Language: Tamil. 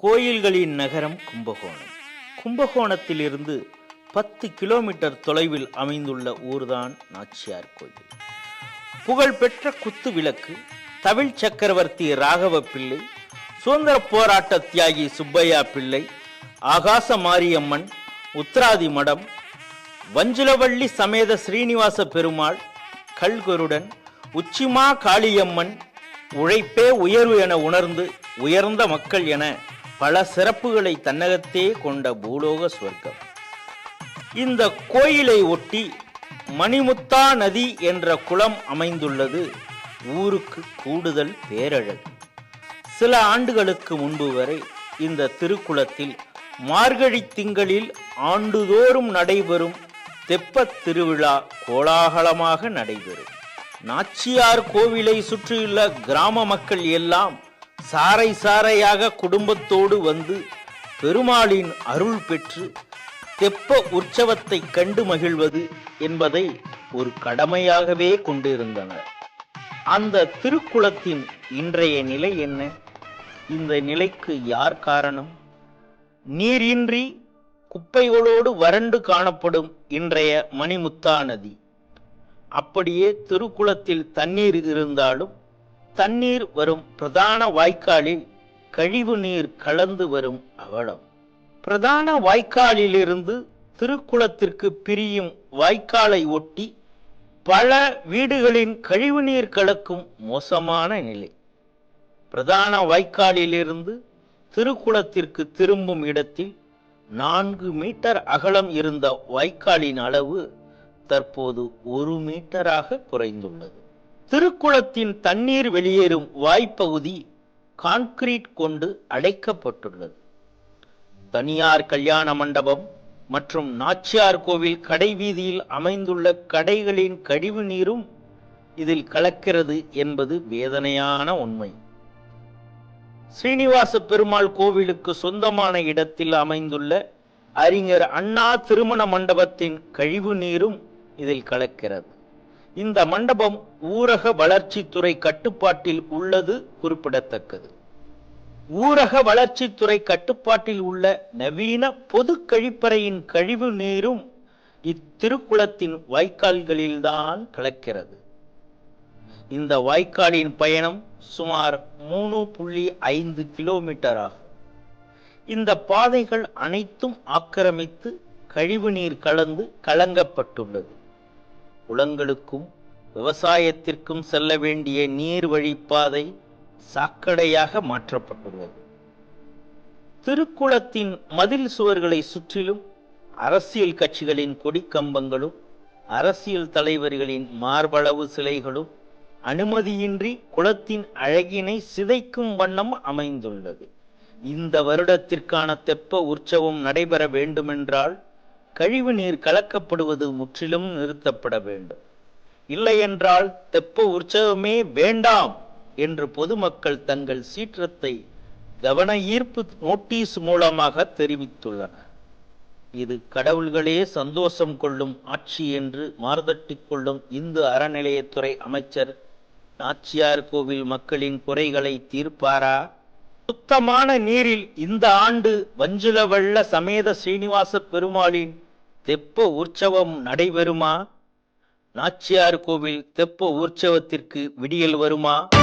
கோயில்களின் நகரம் கும்பகோணம். கும்பகோணத்திலிருந்து பத்து கிலோமீட்டர் தொலைவில் அமைந்துள்ள ஊர்தான் நாச்சியார் கோயில். புகழ்பெற்ற குத்து விளக்கு தமிழ் சக்கரவர்த்தி ராகவ பிள்ளை சுதந்திர போராட்ட தியாகி சுப்பையா பிள்ளை ஆகாச மாரியம்மன் உத்ராதி மடம் வஞ்சுலவள்ளி சமேத ஸ்ரீனிவாச பெருமாள் கல்கருடன் உச்சிமா காளியம்மன் உழைப்பே உயர்வு என உணர்ந்து உயர்ந்த மக்கள் என பல சிறப்புகளை தன்னகத்தே கொண்ட பூலோக சுவர்க்கம் இந்த கோயிலை ஒட்டி மணிமுத்தா நதி என்ற குளம் அமைந்துள்ளது ஊருக்கு கூடுதல் பேரழகு. சில ஆண்டுகளுக்கு முன்பு வரை இந்த திருக்குளத்தில் மார்கழி திங்களில் ஆண்டுதோறும் நடைபெறும் தெப்பத் திருவிழா கோலாகலமாக நடைபெறும். நாச்சியார் கோவிலை சுற்றியுள்ள கிராம மக்கள் எல்லாம் சாறை சாறையாக குடும்பத்தோடு வந்து பெருமாளின் அருள் பெற்று தெப்ப உற்சவத்தை கண்டு மகிழ்வது என்பதை ஒரு கடமையாகவே கொண்டிருந்தனர். அந்த திருக்குளத்தின் இன்றைய நிலை என்ன? இந்த நிலைக்கு யார் காரணம்? நீரின்றி குப்பைகளோடு வறண்டு காணப்படும் இன்றைய மணிமுத்தா நதி. அப்படியே திருக்குளத்தில் தண்ணீர் இருந்தாலும் தண்ணீர் வரும் பிரதான வாய்க்காலில் கழிவு நீர் கலந்து வரும் அவலம். பிரதான வாய்க்காலிலிருந்து திருக்குளத்திற்கு பிரியும் வாய்க்காலை ஒட்டி பல வீடுகளின் கழிவுநீர் கலக்கும் மோசமான நிலை. பிரதான வாய்க்காலிலிருந்து திருக்குளத்திற்கு திரும்பும் இடத்தில் நான்கு மீட்டர் அகலம் இருந்த வாய்க்காலின் அளவு தற்போது ஒரு மீட்டராக குறைந்துள்ளது. திருக்குளத்தின் தண்ணீர் வெளியேறும் வாய்ப்பகுதி கான்கிரீட் கொண்டு அடைக்கப்பட்டுள்ளது. தனியார் கல்யாண மண்டபம் மற்றும் நாச்சியார் கோவில் கடை வீதியில் அமைந்துள்ள கடைகளின் கழிவு நீரும் இதில் கலக்கிறது என்பது வேதனையான உண்மை. ஸ்ரீனிவாச பெருமாள் கோவிலுக்கு சொந்தமான இடத்தில் அமைந்துள்ள அறிஞர் அண்ணா திருமண மண்டபத்தின் கழிவு நீரும் இதில் கலக்கிறது. இந்த மண்டபம் ஊரக வளர்ச்சித்துறை கட்டுப்பாட்டில் உள்ளது குறிப்பிடத்தக்கது. ஊரக வளர்ச்சித்துறை கட்டுப்பாட்டில் உள்ள நவீன பொது கழிப்பறையின் கழிவு நீரும் இத்திருக்குளத்தின் வாய்க்கால்களில்தான் கலக்கிறது. இந்த வாய்க்காலின் பயணம் சுமார் மூணு புள்ளி ஐந்து கிலோமீட்டர் ஆகும். இந்த பாதைகள் அனைத்தும் ஆக்கிரமித்து கழிவுநீர் கலந்து கலங்கப்பட்டுள்ளது. குளங்களுக்கும் விவசாயத்திற்கும் செல்ல வேண்டிய நீர் வழிப்பாதை சாக்கடையாக மாற்றப்பட்டுள்ளது. திருக்குளத்தின் மதில் சுவர்களை சுற்றிலும் அரசியல் கட்சிகளின் கொடிக்கம்பங்களும் அரசியல் தலைவர்களின் மார்பளவு சிலைகளும் அனுமதியின்றி குளத்தின் அழகினை சிதைக்கும் வண்ணம் அமைந்துள்ளது. இந்த வருடத்திற்கான தெப்ப உற்சவம் நடைபெற வேண்டுமென்றால் கழிவு நீர் கலக்கப்படுவது முற்றிலும் நிறுத்தப்பட வேண்டும். இல்லையென்றால் தெப்ப உற்சவமே வேண்டாம் என்று பொதுமக்கள் தங்கள் சீற்றத்தை கவன ஈர்ப்பு நோட்டீஸ் மூலமாக தெரிவித்துள்ளனர். இது கடவுள்களே சந்தோஷம் கொள்ளும் ஆட்சி என்று மார்தட்டிக் கொள்ளும் இந்து அறநிலையத்துறை அமைச்சர் நாச்சியார் கோவில் மக்களின் குறைகளை தீர்ப்பாரா? சுத்தமான நீரில் இந்த ஆண்டு வஞ்சுலவள்ள சமேத ஸ்ரீனிவாச பெருமாளின் தெப்ப உற்சவம் நடைபெறுமா? நாச்சியார் கோவில் தெப்ப உற்சவத்திற்கு விடியல் வருமா?